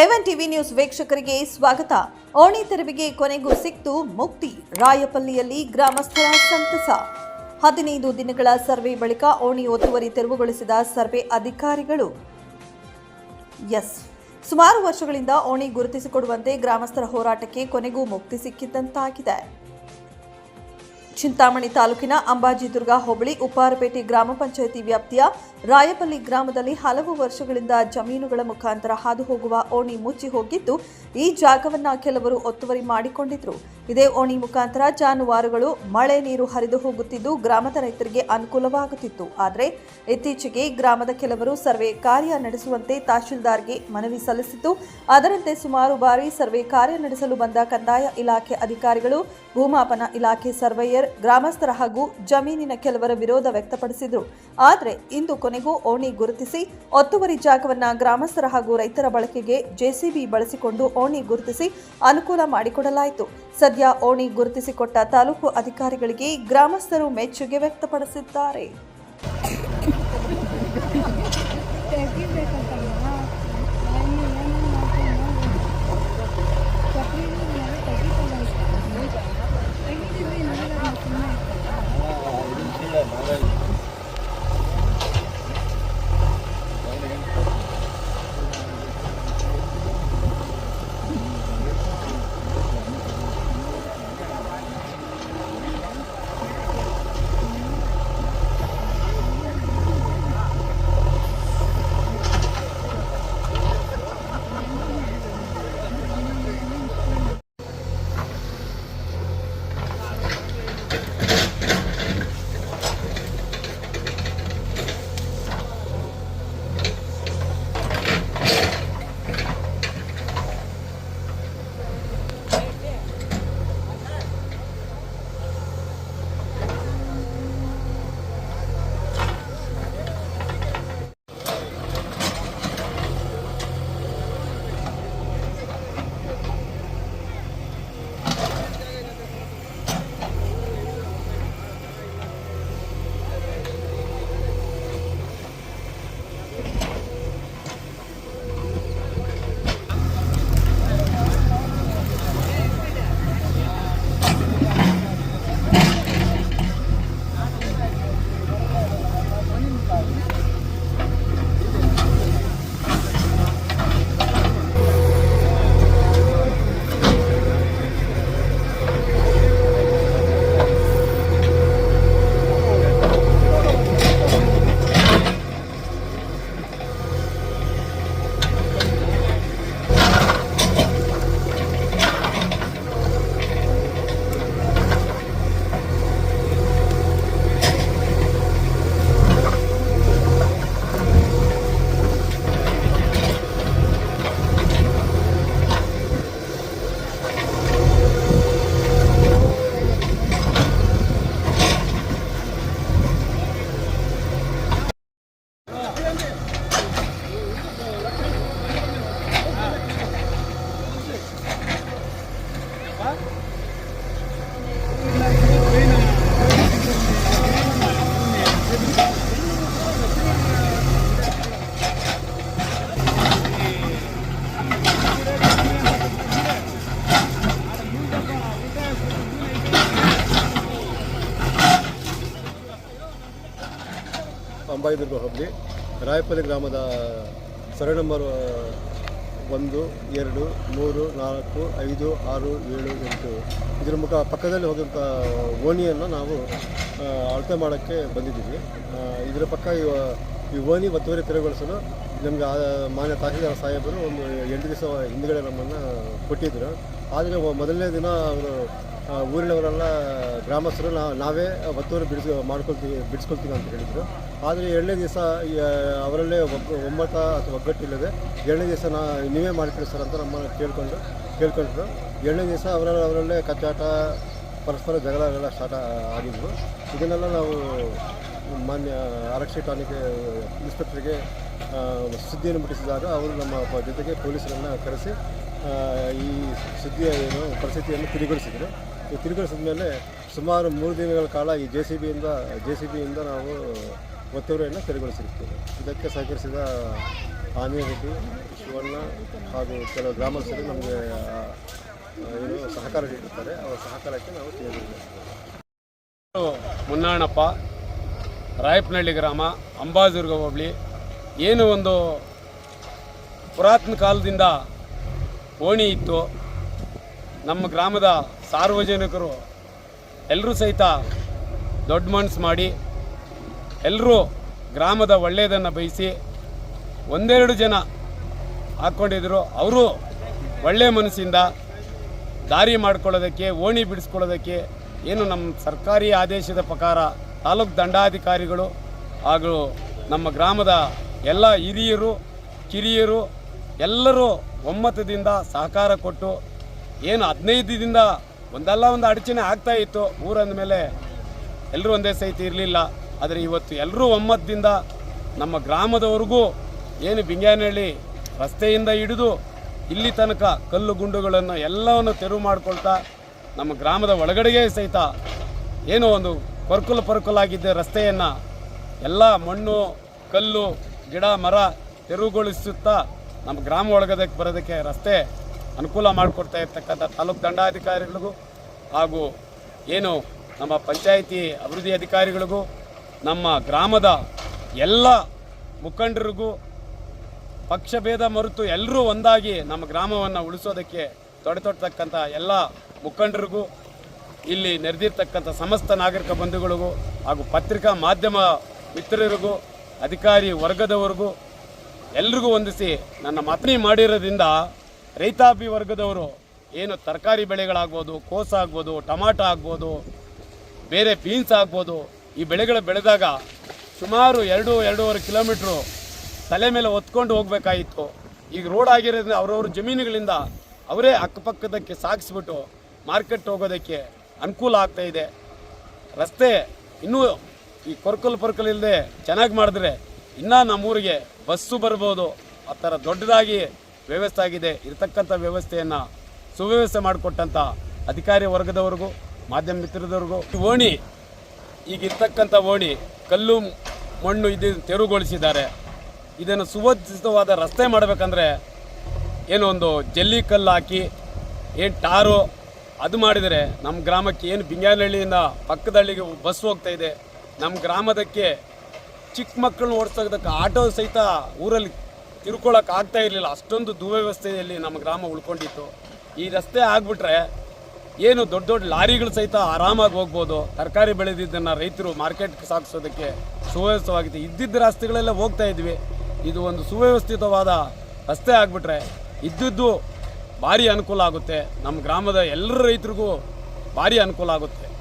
ಎವನ್ TV news ವೀಕ್ಷಕರಿಗೆ ಸ್ವಾಗತ. ಓಣಿ ತೆರವಿಗೆ ಕೊನೆಗೂ ಸಿಕ್ತು ಮುಕ್ತಿ. ರಾಯಪಲ್ಲಿಯಲ್ಲಿ ಗ್ರಾಮಸ್ಥರ ಸಂತಸ. ಹದಿನೈದು ದಿನಗಳ ಸರ್ವೆ ಬಳಿಕ ಓಣಿ ಒತ್ತುವರಿ ತೆರವುಗೊಳಿಸಿದ ಸರ್ವೆ ಅಧಿಕಾರಿಗಳು. ಎಸ್. ಸುಮಾರು ವರ್ಷಗಳಿಂದ ಓಣಿ ಗುರುತಿಸಿಕೊಡುವಂತೆ ಗ್ರಾಮಸ್ಥರ ಹೋರಾಟಕ್ಕೆ ಕೊನೆಗೂ ಮುಕ್ತಿ ಸಿಕ್ಕಿದ್ದಂತಾಗಿದೆ ಚಿಂತಾಮಣಿ ತಾಲೂಕಿನ ಅಂಬಾಜಿದುರ್ಗ ಹೋಬಳಿ ಉಪ್ಪಾರಪೇಟೆ ಗ್ರಾಮ ಪಂಚಾಯಿತಿ ವ್ಯಾಪ್ತಿಯ ರಾಯಪಲ್ಲಿ ಗ್ರಾಮದಲ್ಲಿ ಹಲವು ವರ್ಷಗಳಿಂದ ಜಮೀನುಗಳ ಮುಖಾಂತರ ಹಾದು ಹೋಗುವ ಓಣಿ ಮುಚ್ಚಿ ಹೋಗಿದ್ದು, ಈ ಜಾಗವನ್ನ ಕೆಲವರು ಒತ್ತುವರಿ ಮಾಡಿಕೊಂಡಿದ್ರು. ಇದೇ ಓಣಿ ಮುಖಾಂತರ ಜಾನುವಾರುಗಳು, ಮಳೆ ನೀರು ಹರಿದು ಹೋಗುತ್ತಿದ್ದು ಗ್ರಾಮದ ರೈತರಿಗೆ ಅನುಕೂಲವಾಗುತ್ತಿತ್ತು. ಆದರೆ ಇತ್ತೀಚೆಗೆ ಗ್ರಾಮದ ಕೆಲವರು ಸರ್ವೆ ಕಾರ್ಯ ನಡೆಸುವಂತೆ ತಹಶೀಲ್ದಾರ್ಗೆ ಮನವಿ ಸಲ್ಲಿಸಿದ್ದು, ಅದರಂತೆ ಸುಮಾರು ಬಾರಿ ಸರ್ವೆ ಕಾರ್ಯ ನಡೆಸಲು ಬಂದ ಕಂದಾಯ ಇಲಾಖೆ ಅಧಿಕಾರಿಗಳು, ಭೂಮಾಪನ ಇಲಾಖೆ ಸರ್ವೇಯರ್ ಗ್ರಾಮಸ್ಥರ ಹಾಗೂ ಜಮೀನಿನ ಕೆಲವರ ವಿರೋಧ ವ್ಯಕ್ತಪಡಿಸಿದರು. ಆದರೆ ಇಂದು ಕೊನೆಗೂ ಓಣಿ ಗುರುತಿಸಿ, ಒತ್ತುವರಿ ಜಾಗವನ್ನ ಗ್ರಾಮಸ್ಥರ ಹಾಗೂ ರೈತರ ಬಳಕೆಗೆ ಜೆಸಿಬಿ ಬಳಸಿಕೊಂಡು ಓಣಿ ಗುರುತಿಸಿ ಅನುಕೂಲ ಮಾಡಿಕೊಡಲಾಯಿತು. ಸದ್ಯ ಓಣಿ ಗುರುತಿಸಿಕೊಟ್ಟ ತಾಲೂಕು ಅಧಿಕಾರಿಗಳಿಗೆ ಗ್ರಾಮಸ್ಥರು ಮೆಚ್ಚುಗೆ ವ್ಯಕ್ತಪಡಿಸಿದ್ದಾರೆ. 啊啊啊啊啊啊 ಅಂಬಾಯಿದುರ್ಗ ಹೋಬಳಿ ರಾಯಪಲ್ಲಿ ಗ್ರಾಮದ ಸರ್ವೆ ನಂಬರ್ ಒಂದು, ಎರಡು, ಮೂರು, ನಾಲ್ಕು, ಐದು, ಆರು, ಏಳು, ಎಂಟು. ಇದರ ಮುಖ ಪಕ್ಕದಲ್ಲಿ ಹೋದಂಥ ಓಣಿಯನ್ನು ನಾವು ಅಳತೆ ಮಾಡೋಕ್ಕೆ ಬಂದಿದ್ದೀವಿ. ಇದರ ಪಕ್ಕ ಇವ- ಈ ಓಣಿ ಒತ್ತುವರಿ ತೆರವುಗೊಳಿಸಲು ನಮಗೆ ಮಾನ್ಯ ತಹಸೀಲ್ದಾರ್ ಸಾಹೇಬರು ಒಂದು ಎಂಟು ದಿವಸ ಹಿಂದ್ಗಡೆ ನಮ್ಮನ್ನು ಕೊಟ್ಟಿದ್ದರು. ಆದರೆ ಮೊದಲನೇ ದಿನ ಅವರು ಊರಿನವರೆಲ್ಲ ಗ್ರಾಮಸ್ಥರು ನಾವೇ ಒತ್ತುವರಿ ಬಿಡಿಸ್ ಮಾಡ್ಕೊಳ್ತೀವಿ, ಬಿಡಿಸ್ಕೊಳ್ತೀವಿ ಅಂತ ಹೇಳಿದರು. ಆದರೆ ಎರಡನೇ ದಿವಸ ಅವರಲ್ಲೇ ಒಮ್ಮತ ಅಥವಾ ಒಗ್ಗಟ್ಟಿಲ್ಲದೆ ಎರಡನೇ ದಿವಸ ನಾ ನೀವೇ ಮಾಡಿಕೊಡಿ ಸರ್ ಅಂತ ನಮ್ಮನ್ನು ಕೇಳ್ಕೊಂಡು ಕೇಳ್ಕೊಂಡ್ರು. ಎರಡನೇ ದಿವಸ ಅವರ ಅವರಲ್ಲೇ ಕಚ್ಚಾಟ, ಪರಸ್ಪರ ಜಗಳಗಳೆಲ್ಲ ಸ್ಟಾರ್ಟ್ ಆಗಿದ್ವು. ಇದನ್ನೆಲ್ಲ ನಾವು ಮಾನ್ಯ ಆರಕ್ಷಿ ಠಾಣೆಗೆ ಇನ್ಸ್ಪೆಕ್ಟರ್ಗೆ ಸುದ್ದಿಯನ್ನು ಮುಟ್ಟಿಸಿದಾಗ ಅವರು ನಮ್ಮ ಜೊತೆಗೆ ಪೊಲೀಸರನ್ನು ಕರೆಸಿ ಈ ಸುದ್ದಿಯ ಏನು ಪರಿಸ್ಥಿತಿಯನ್ನು ತಿಳಿಗೊಳಿಸಿದರು. ಈ ತಿಳಿಗೊಳಿಸಿದ ಮೇಲೆ ಸುಮಾರು ಮೂರು ದಿನಗಳ ಕಾಲ ಈ ಜೆ ಸಿ ಬಿಯಿಂದ, ಜೆ ಸಿ ಬಿಯಿಂದ ನಾವು ಒತ್ತುವರಿಯನ್ನು ತೆರವುಗೊಳಿಸಿರುತ್ತೇವೆ. ಇದಕ್ಕೆ ಸಹಕರಿಸಿದ ಆನೆರೆಡ್ಡಿ ಶಿವಣ್ಣ ಹಾಗೂ ಕೆಲವು ಗ್ರಾಮಸ್ಥರು ನಮಗೆ ಏನು ಸಹಕಾರ ನೀಡುತ್ತಾರೆ. ಅವರ ಸಹಕಾರಕ್ಕೆ ನಾವು ತಿಳಿದಿದ್ದೇವೆ ಮುನ್ನಣ್ಣಪ್ಪ ರಾಯಪ್ಪನಹಳ್ಳಿ ಗ್ರಾಮ ಅಂಬಾದುರ್ಗ ಹೋಬಳಿ, ಏನು ಒಂದು ಪುರಾತನ ಕಾಲದಿಂದ ಓಣಿ ಇತ್ತು. ನಮ್ಮ ಗ್ರಾಮದ ಸಾರ್ವಜನಿಕರು ಎಲ್ಲರೂ ಸಹಿತ ದೊಡ್ಡ ಮನಸ್ಸು ಮಾಡಿ ಎಲ್ಲರೂ ಗ್ರಾಮದ ಒಳ್ಳೆಯದನ್ನು ಬಯಸಿ ಒಂದೆರಡು ಜನ ಹಾಕ್ಕೊಂಡಿದ್ರು ಅವರು ಒಳ್ಳೆಯ ಮನಸ್ಸಿಂದ ದಾರಿ ಮಾಡ್ಕೊಳ್ಳೋದಕ್ಕೆ, ಓಣಿ ಬಿಡಿಸ್ಕೊಳ್ಳೋದಕ್ಕೆ ಏನು ನಮ್ಮ ಸರ್ಕಾರಿ ಆದೇಶದ ಪ್ರಕಾರ ತಾಲೂಕು ದಂಡಾಧಿಕಾರಿಗಳು ಹಾಗೂ ನಮ್ಮ ಗ್ರಾಮದ ಎಲ್ಲ ಹಿರಿಯರು, ಕಿರಿಯರು ಎಲ್ಲರೂ ಒಮ್ಮತದಿಂದ ಸಹಕಾರ ಕೊಟ್ಟು ಏನು ಹದಿನೈದು ದಿನದಿಂದ ಒಂದಲ್ಲ ಒಂದು ಅಡಚಣೆ ಆಗ್ತಾ ಇತ್ತು. ಊರಂದ ಮೇಲೆ ಎಲ್ಲರೂ ಒಂದೇ ಸಹಿತ ಇರಲಿಲ್ಲ. ಆದರೆ ಇವತ್ತು ಎಲ್ಲರೂ ಒಮ್ಮತದಿಂದ ನಮ್ಮ ಗ್ರಾಮದವರೆಗೂ ಏನು ಬಿಂಗ್ಯಾನಹಳ್ಳಿ ರಸ್ತೆಯಿಂದ ಹಿಡಿದು ಇಲ್ಲಿ ತನಕ ಕಲ್ಲು ಗುಂಡುಗಳನ್ನು ಎಲ್ಲವನ್ನು ತೆರವು ಮಾಡಿಕೊಳ್ತಾ ನಮ್ಮ ಗ್ರಾಮದ ಒಳಗಡೆಗೆ ಸಹಿತ ಏನೋ ಒಂದು ಕೊರ್ಕುಲು ಪರ್ಕುಲಾಗಿದ್ದ ರಸ್ತೆಯನ್ನು ಎಲ್ಲ ಮಣ್ಣು, ಕಲ್ಲು, ಗಿಡ, ಮರ ತೆರವುಗೊಳಿಸುತ್ತಾ ನಮ್ಮ ಗ್ರಾಮ ಒಳಗದಕ್ಕೆ ಬರೋದಕ್ಕೆ ರಸ್ತೆ ಅನುಕೂಲ ಮಾಡಿಕೊಡ್ತಾ ಇರ್ತಕ್ಕಂಥ ತಾಲೂಕು ದಂಡಾಧಿಕಾರಿಗಳಿಗೂ ಹಾಗೂ ಏನು ನಮ್ಮ ಪಂಚಾಯಿತಿ ಅಭಿವೃದ್ಧಿ ಅಧಿಕಾರಿಗಳಿಗೂ, ನಮ್ಮ ಗ್ರಾಮದ ಎಲ್ಲ ಮುಖಂಡರಿಗೂ ಪಕ್ಷಭೇದ ಮರೆತು ಎಲ್ಲರೂ ಒಂದಾಗಿ ನಮ್ಮ ಗ್ರಾಮವನ್ನು ಉಳಿಸೋದಕ್ಕೆ ತೊಡೆತೊಡ್ತಕ್ಕಂಥ ಎಲ್ಲ ಮುಖಂಡರಿಗೂ ಇಲ್ಲಿ ನೆರೆದಿರ್ತಕ್ಕಂಥ ಸಮಸ್ತ ನಾಗರಿಕ ಬಂಧುಗಳಿಗೂ ಹಾಗೂ ಪತ್ರಿಕಾ ಮಾಧ್ಯಮ ಮಿತ್ರರಿಗೂ, ಅಧಿಕಾರಿ ವರ್ಗದವರಿಗೂ ಎಲ್ರಿಗೂ ಹೊಂದಿಸಿ ನನ್ನ ಮತನಿ ಮಾಡಿರೋದ್ರಿಂದ ರೈತಾಪಿ ವರ್ಗದವರು ಏನು ತರಕಾರಿ ಬೆಳೆಗಳಾಗ್ಬೋದು, ಕೋಸ ಆಗ್ಬೋದು, ಟಮಾಟ ಆಗ್ಬೋದು, ಬೇರೆ ಬೀನ್ಸ್ ಆಗ್ಬೋದು, ಈ ಬೆಳೆಗಳು ಬೆಳೆದಾಗ ಸುಮಾರು ಎರಡು, ಎರಡೂವರೆ ಕಿಲೋಮೀಟ್ರು ತಲೆ ಮೇಲೆ ಹೊತ್ಕೊಂಡು ಹೋಗ್ಬೇಕಾಗಿತ್ತು ಈಗ ರೋಡ್ ಆಗಿರೋದ್ರಿಂದ ಅವ್ರವ್ರ ಜಮೀನುಗಳಿಂದ ಅವರೇ ಅಕ್ಕಪಕ್ಕದಕ್ಕೆ ಸಾಗಿಸ್ಬಿಟ್ಟು ಮಾರ್ಕೆಟ್ ಹೋಗೋದಕ್ಕೆ ಅನುಕೂಲ ಆಗ್ತಾ ಇದೆ. ರಸ್ತೆ ಇನ್ನೂ ಈ ಕೊರ್ಕಲ್ ಪರ್ಕಲ್ ಇಲ್ಲದೆ ಚೆನ್ನಾಗಿ ಮಾಡಿದ್ರೆ ಇನ್ನೂ ನಮ್ಮೂರಿಗೆ ಬಸ್ಸು ಬರ್ಬೋದು. ಆ ಥರ ದೊಡ್ಡದಾಗಿ ವ್ಯವಸ್ಥೆ ಆಗಿದೆ. ಇರತಕ್ಕಂಥ ವ್ಯವಸ್ಥೆಯನ್ನು ಸುವ್ಯವಸ್ಥೆ ಮಾಡಿಕೊಟ್ಟಂಥ ಅಧಿಕಾರಿ ವರ್ಗದವ್ರಿಗೂ, ಮಾಧ್ಯಮ ಮಿತ್ರದವ್ರಿಗೂ. ಓಣಿ, ಈಗ ಇರ್ತಕ್ಕಂಥ ಓಣಿ ಕಲ್ಲು ಮಣ್ಣು ಇದು ತೆರವುಗೊಳಿಸಿದ್ದಾರೆ. ಇದನ್ನು ಸುವಜ್ಜಿತವಾದ ರಸ್ತೆ ಮಾಡಬೇಕಂದ್ರೆ ಏನೋ ಒಂದು ಜಲ್ಲಿ ಕಲ್ಲು ಹಾಕಿ, ಏನು ಟಾರು ಅದು ಮಾಡಿದರೆ ನಮ್ಮ ಗ್ರಾಮಕ್ಕೆ ಏನು ಬಿಂಗಾನಹಳ್ಳಿಯಿಂದ ಪಕ್ಕದ ಹಳ್ಳಿಗೆ ಬಸ್ ಹೋಗ್ತಾ ಇದೆ, ನಮ್ಮ ಗ್ರಾಮದಕ್ಕೆ ಚಿಕ್ಕ ಮಕ್ಕಳನ್ನ ಓಡಿಸೋದಕ್ಕೆ ಆಟೋ ಸಹಿತ ಊರಲ್ಲಿ ತಿರ್ಕೊಳಕ್ಕೆ ಆಗ್ತಾ ಇರಲಿಲ್ಲ. ಅಷ್ಟೊಂದು ದುವ್ಯವಸ್ಥೆಯಲ್ಲಿ ನಮ್ಮ ಗ್ರಾಮ ಉಳ್ಕೊಂಡಿತ್ತು. ಈ ರಸ್ತೆ ಆಗ್ಬಿಟ್ರೆ ಏನು ದೊಡ್ಡ ದೊಡ್ಡ ಲಾರಿಗಳು ಸಹಿತ ಆರಾಮಾಗಿ ಹೋಗ್ಬೋದು. ತರಕಾರಿ ಬೆಳೆದಿದ್ದನ್ನು ರೈತರು ಮಾರ್ಕೆಟ್ಗೆ ಸಾಗಿಸೋದಕ್ಕೆ ಸುವ್ಯವಸ್ಥವಾಗಿದೆ ಇದ್ದಿದ್ದ ರಸ್ತೆಗಳೆಲ್ಲ ಹೋಗ್ತಾ ಇದ್ವಿ. ಇದು ಒಂದು ಸುವ್ಯವಸ್ಥಿತವಾದ ರಸ್ತೆ ಆಗಿಬಿಟ್ರೆ ಇದ್ದಿದ್ದು ಭಾರಿ ಅನುಕೂಲ ಆಗುತ್ತೆ. ನಮ್ಮ ಗ್ರಾಮದ ಎಲ್ಲರ ರೈತರಿಗೂ ಭಾರಿ ಅನುಕೂಲ ಆಗುತ್ತೆ.